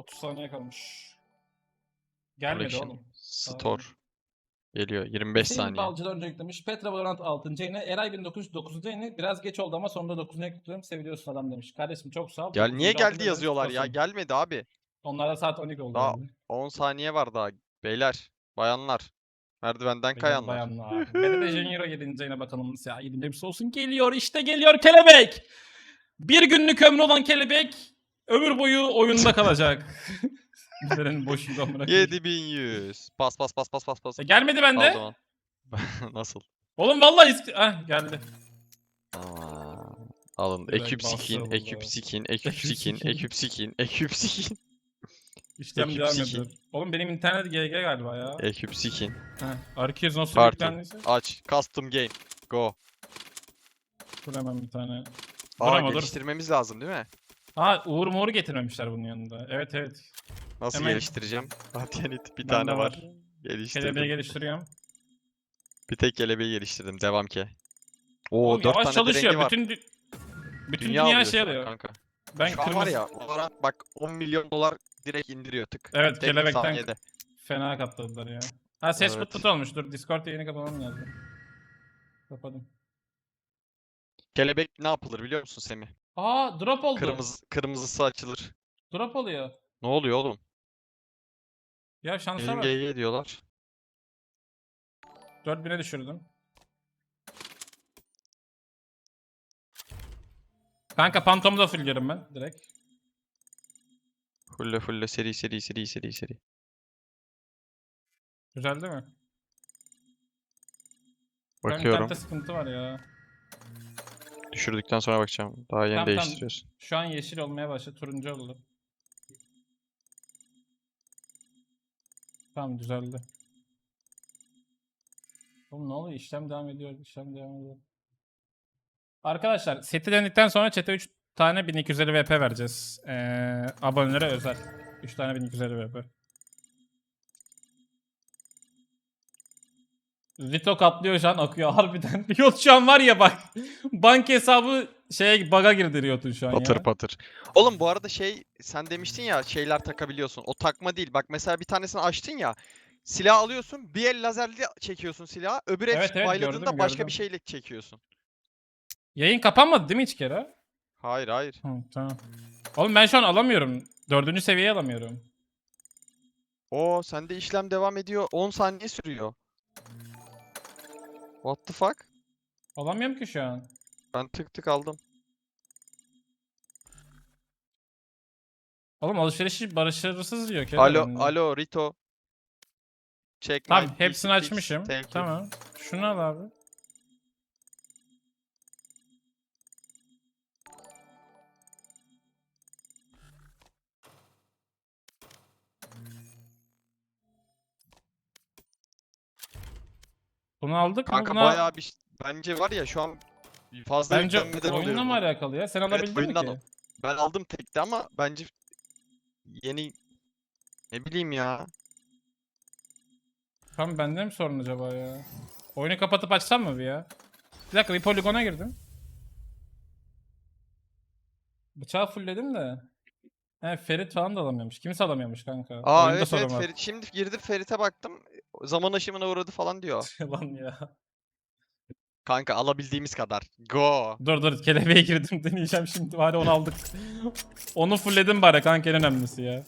30 saniye kalmış. Gelmedi Collection. oğlum. Store. Geliyor 25 Hüseyin saniye. Balcı'dan önce eklemiş. Petra Valorant 6. yayını. Eray 1909. yayını. Biraz geç oldu ama sonunda 9'unu ekliyorum. Seviyorsun adam demiş. Kardeşim çok sağ ol. Gel niye 9. geldi demiş, yazıyorlar ya? Gelmedi abi. Onlara saat 12 oldu. Daha yani. 10 saniye var daha. Beyler, bayanlar. Merdivenden kayanlar. Bayanlar. Beni de Junior'a 7. ayına bakalım. Ya 7. hepsi olsun. Geliyor işte geliyor kelebek. Bir günlük ömrü olan kelebek ömür boyu oyunda kalacak. Bizlerin boşluğu amına koyayım. 7100. Bas bas bas bas bas bas. E, gelmedi bende. Nasıl? Oğlum vallahi is- ah geldi. Aa, alın. Direkt Eküp skin, bastırıldı. eküp skin, eküp Eküp skin, skin. eküp skin, eküp skin, İşlem Ekip devam skin. ediyor. Oğlum benim internet GG galiba ya. eküp skin. Heh, R200 nasıl Party. yüklendiyse. Aç. Custom game. Go. Dur hemen bir tane. Aa Dur ama dur. geliştirmemiz lazım değil mi? Aa Uğur Mor'u getirmemişler bunun yanında. Evet evet. Nasıl Hemen- geliştireceğim? Atiyanit bir Bende tane var. Kelebeği Geliştirdim. geliştiriyorum. Bir tek kelebeği geliştirdim. Devam ki. Oo Oğlum 4 yavaş tane de çalışıyor. rengi var. Bütün dü- bütün Dünya, dünya, alıyor şey şu an alıyor. Kanka. Ben Şu an kırmızı var ya olarak bak 10 milyon dolar direkt indiriyor tık. Evet, Tek bir kelebekten- saniyede. fena katladılar ya. Ha ses Evet. pıt olmuş. Dur Discord yayını kapamam lazım. Kapadım. Kelebek ne yapılır biliyor musun Semih? Aa drop oldu. Kırmızı kırmızısı açılır. Drop oluyor. Ne oluyor oğlum? Ya şansa Benim bak. GG diyorlar. 4000'e düşürdüm. Kanka pantomu da fulllerim ben direkt. Fulle fulle seri seri seri seri seri. Güzel değil mi? Benim Bakıyorum. internette sıkıntı var ya. Düşürdükten sonra bakacağım. Daha yeni Tamam, tamam. değiştiriyorsun. Şu an yeşil olmaya başladı. Turuncu oldu. Tamam düzeldi. Oğlum ne oluyor? İşlem devam ediyor. İşlem devam ediyor. Arkadaşlar seti denedikten sonra chat'e 3 tane 1250 VP vereceğiz. Ee, abonelere özel. 3 tane 1250 VP. Rito katlıyor şu an akıyor harbiden. Riot şu an var ya bak. Bank hesabı şeye bug'a girdi Riot'un şu an Patır ya. patır. Oğlum bu arada şey sen demiştin ya şeyler takabiliyorsun. O takma değil. Bak mesela bir tanesini açtın ya. Silah alıyorsun. Bir el lazerli çekiyorsun silahı. Öbür el Evet, evet, bayladığında gördüm, başka bir gördüm. şeyle çekiyorsun. Yayın kapanmadı değil mi hiç kere? Hayır hayır. Hı, tamam. Oğlum ben şu an alamıyorum. Dördüncü seviyeyi alamıyorum. Oo sende işlem devam ediyor. 10 saniye sürüyor. What the fuck? Alamıyorum ki şu an. Ben tık tık aldım. Oğlum alışverişi başarısız diyor ki. Alo alo Rito. Check Tamam hepsini fix. açmışım. Thank you. Tamam. Şunu al abi. Bunu aldık mı? Kanka Buna... bayağı bir bence var ya şu an fazla Bence yüklenmeden oyunla oluyor mı bu. alakalı ya? Sen alabildin mi oyundan ki? Ben aldım tekte ama bence yeni ne bileyim ya. Tamam bende mi sorun acaba ya? Oyunu kapatıp açsam mı bir ya? Bir dakika bir poligona girdim. Bıçağı fullledim de. He Ferit falan da alamıyormuş. Kimse alamıyormuş kanka. Aa Oyunda evet sorun evet var. Ferit şimdi girdim Ferit'e baktım. Zaman aşımına uğradı falan diyor. Lan ya. Kanka alabildiğimiz kadar. Go. Dur dur kelebeğe girdim deneyeceğim şimdi bari onu aldık. onu fullledim bari kanka en önemlisi ya.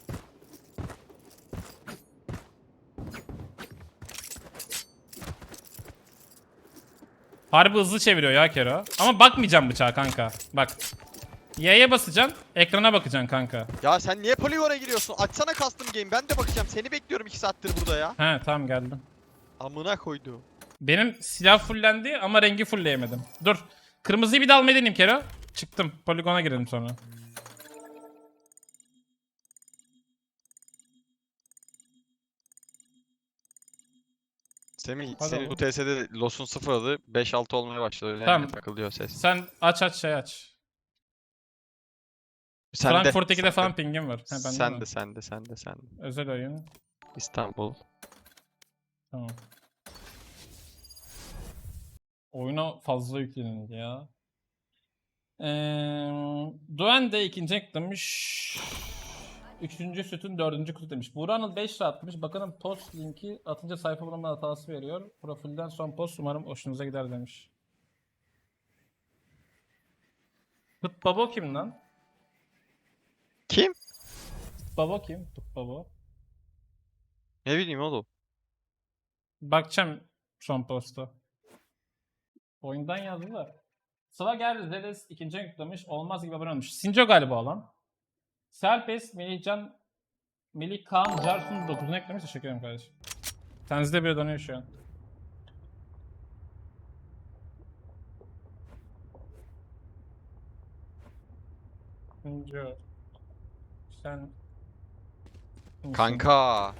Harbi hızlı çeviriyor ya Kero. Ama bakmayacağım bıçağa kanka. Bak. Y'ye basacaksın, ekrana bakacaksın kanka. Ya sen niye Polygon'a giriyorsun? Açsana custom game. Ben de bakacağım. Seni bekliyorum 2 saattir burada ya. He tamam geldim. Amına koydu. Benim silah fullendi ama rengi fullleyemedim. Dur. Kırmızıyı bir de almayı Kero. Çıktım. Poligona girelim sonra. Semih Hadi senin oğlum. bu TS'de loss'un sıfırladı. 5-6 olmaya başladı. Öyle Tamam. takılıyor ses. Sen aç aç şey aç. Sen de. Frankfurt 2'de sen falan de. pingim var. He, bende Sen de sen de sen de sen de. Özel oyun. İstanbul. Tamam. Oyuna fazla yüklenildi ya. Ee, Duen de ikinci eklemiş. Üçüncü sütün dördüncü kutu demiş. Buğra Anıl 5 lira atmış. Bakalım post linki atınca sayfa bulma hatası veriyor. Profilden son post umarım hoşunuza gider demiş. Pıt Babo kim lan? Kim? Babo kim? Babo. Ne bileyim oğlum. Bakacağım son posta. Oyundan yazdılar. Sıla geldi. Zedes ikinci kutlamış. Olmaz gibi abone olmuş. Sinco galiba olan. Serpes, Melihcan, Melih Kaan, Cartun 9'unu eklemiş. Teşekkür ederim kardeşim. Tenzide bir dönüyor şu an. Sinco. Sen... Kanka.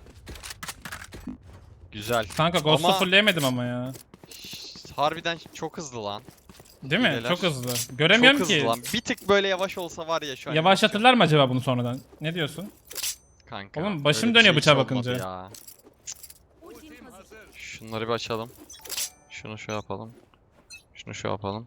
Güzel. Kanka Ghost'u Ama- fullleyemedim ama ya. Şşş, Harbiden çok hızlı lan. Değil mi? Hileler. Çok hızlı. Göremiyorum çok hızlı ki. lan. Bir tık böyle yavaş olsa var ya şu an. Yavaşlatırlar mı acaba bunu sonradan? Ne diyorsun? Kanka. Oğlum başım öyle bir dönüyor şey hiç bıçağa olmadı bakınca. Ya. Şunları bir açalım. Şunu şu yapalım. Şunu şu yapalım.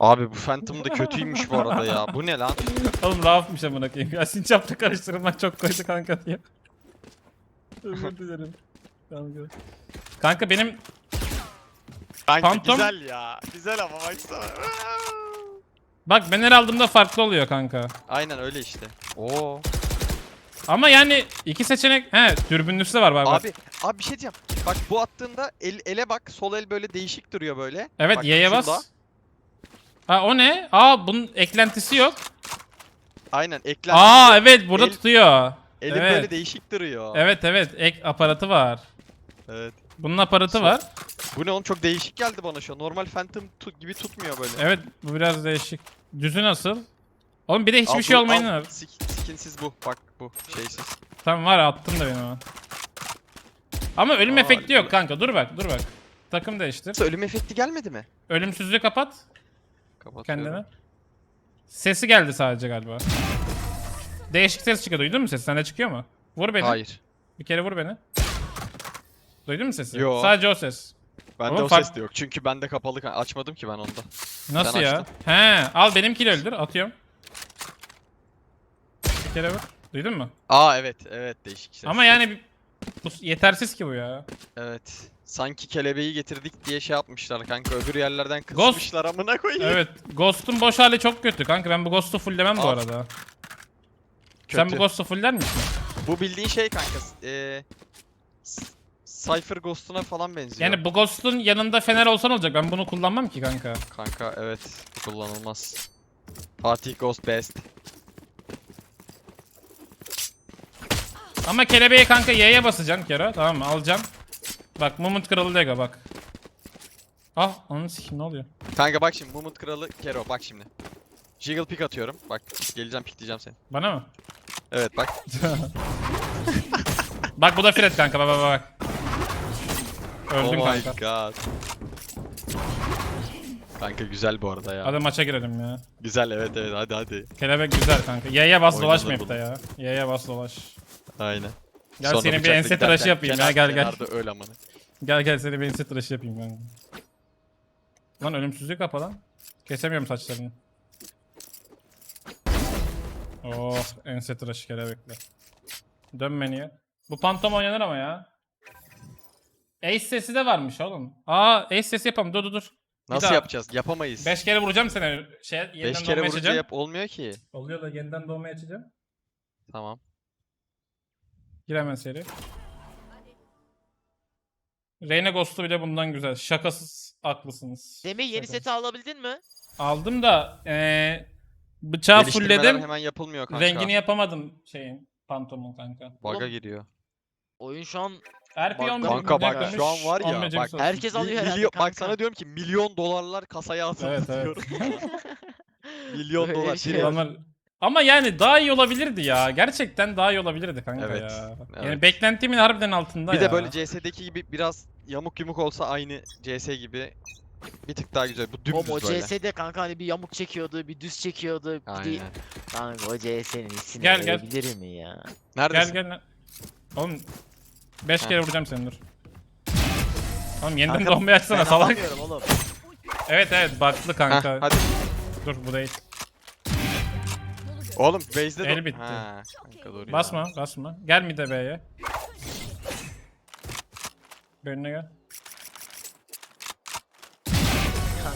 Abi bu Phantom da kötüymüş bu arada ya. Bu ne lan? Oğlum Rauf'muş amına koyayım. Ya sincapla karıştırmak çok koydu kanka diye. Özür dilerim. Kanka. Kanka benim Kanka Phantom- güzel ya. Güzel ama baksana. bak ben her aldığımda farklı oluyor kanka. Aynen öyle işte. Oo. Ama yani iki seçenek he dürbünlüsü de var bak. bak. Abi, abi bir şey diyeceğim. Bak bu attığında el, ele bak. Sol el böyle değişik duruyor böyle. evet bak, Y'ye şunda. bas. Ha o ne? Aa bunun eklentisi yok. Aynen eklenti. Aa evet burada el- tutuyor. Elim evet. böyle değişik duruyor. Evet evet ek aparatı var. Evet. Bunun aparatı So- var. Bu ne oğlum çok değişik geldi bana şu an. Normal Phantom tu- gibi tutmuyor böyle. Evet bu biraz değişik. Düzü nasıl? Oğlum bir de hiçbir Al şey bu- olmayın al, var. sik- Skinsiz bu. Bak bu şeysiz. Tamam var attım da benim ama. Ama ölüm Aa, efekti yok kanka dur bak dur bak. Takım değiştir. Nasıl ölüm efekti gelmedi mi? Ölümsüzlüğü kapat Kapatıyorum. kendine. Sesi geldi sadece galiba. Değişik ses çıkıyor duydun mu sesi? Sende çıkıyor mu? Vur beni. Hayır. Bir kere vur beni. Duydun mu sesi? Yo. Sadece o ses. Bende Ama o fark- ses de yok. Çünkü bende kapalı. ka- Açmadım ki ben onda. Nasıl Ben ya? açtım. He, al benimkiyle öldür. Atıyorum. Bir kere vur. Duydun mu? Aa evet evet değişik ses. Ama yani bir- bu yetersiz ki bu ya. Evet. Sanki kelebeği getirdik diye şey yapmışlar kanka. Öbür yerlerden kısmışlar amına koyayım. Evet, Ghost'un boş hali çok kötü kanka. Ben bu Ghost'u fulllemem bu Al. arada. Sen bu Kötü. Ghost'u fuller misin? Bu bildiğin şey kanka. Eee Cypher Ghost'una falan benziyor. Yani bu Ghost'un yanında fener olsan olacak. Ben bunu kullanmam ki kanka. Kanka evet kullanılmaz. Fatih Ghost best. Ama kelebeği kanka Y'ye basacaksın Kero. Tamam mı? Alacaksın. Bak Mumut Kralı Lego bak. Ah onun sikim ne oluyor? Kanka bak şimdi Mumut Kralı Kero bak şimdi. Jiggle pick atıyorum. Bak geleceğim pickleyeceğim seni. Bana mı? Evet bak. Bak bu da Fred kanka bak bak bak. Öldün oh my kanka. god. Kanka güzel bu arada ya. Hadi maça girelim ya. Güzel evet evet hadi hadi. Kelebek güzel kanka. Y'ye bas Oynanır dolaş map'te ya. Y'ye bas dolaş. Aynen. Gel Sonra senin bir bıçakla ense giderken tıraşı yapayım ya gel gel. Kenarda öl amına. Gel gel seni bir ense tıraşı yapayım kanka. Lan ölümsüzlük kapa lan. Kesemiyorum saçlarını. Oh ense tıraşı kelebekle. Dön menüye. Bu pantom oynanır ama ya. Ace sesi de varmış oğlum. Aa ace sesi yapalım dur dur dur. Bir Nasıl daha. yapacağız? Yapamayız. 5 kere vuracağım seni. Şey, yeniden 5 kere doğmaya vurunca açacağım. yap olmuyor ki. Oluyor da yeniden doğmaya açacağım. Tamam. Gir hemen seri. Reyna Ghost'u bile bundan güzel. Şakasız haklısınız. Semih yeni Şakasız. seti alabildin mi? Aldım da eee bıçağı Geliştirmeler fullledim. hemen yapılmıyor kanka. Rengini yapamadım şeyin Phantom'un kanka. Bug'a Oğlum, giriyor. Oyun şu an RP Bak- 11 Kanka bak, şu an var ya, bak, herkes alıyor herhalde milyon- kanka. bak sana diyorum ki milyon dolarlar kasaya atıldı Evet, evet. diyorum. milyon bir dolar. şey direkt. Adamlar- Ama yani daha iyi olabilirdi ya. Gerçekten daha iyi olabilirdi kanka Evet, ya. Yani evet. beklentimin harbiden altında Bir ya. de böyle CS'deki gibi biraz yamuk yumuk olsa aynı CS gibi bir tık daha güzel. Bu o, dümdüz o böyle. CS'de kanka hani bir yamuk çekiyordu, bir düz çekiyordu. Bir de Aynen. kanka o CS'nin ismini Gel, gel. verebilir mi ya? Neredesin? Gel gel. lan. Oğlum 5 Ha. kere vuracağım seni dur. Oğlum yeniden Kanka, doğmayı açsana Ben salak. oğlum. Evet evet baklı Heh, kanka. hadi. Dur bu değil. Oğlum base'de El bitti. Ha, kanka doğru ya. Basma basma. Gel mi de B'ye. Önüne gel.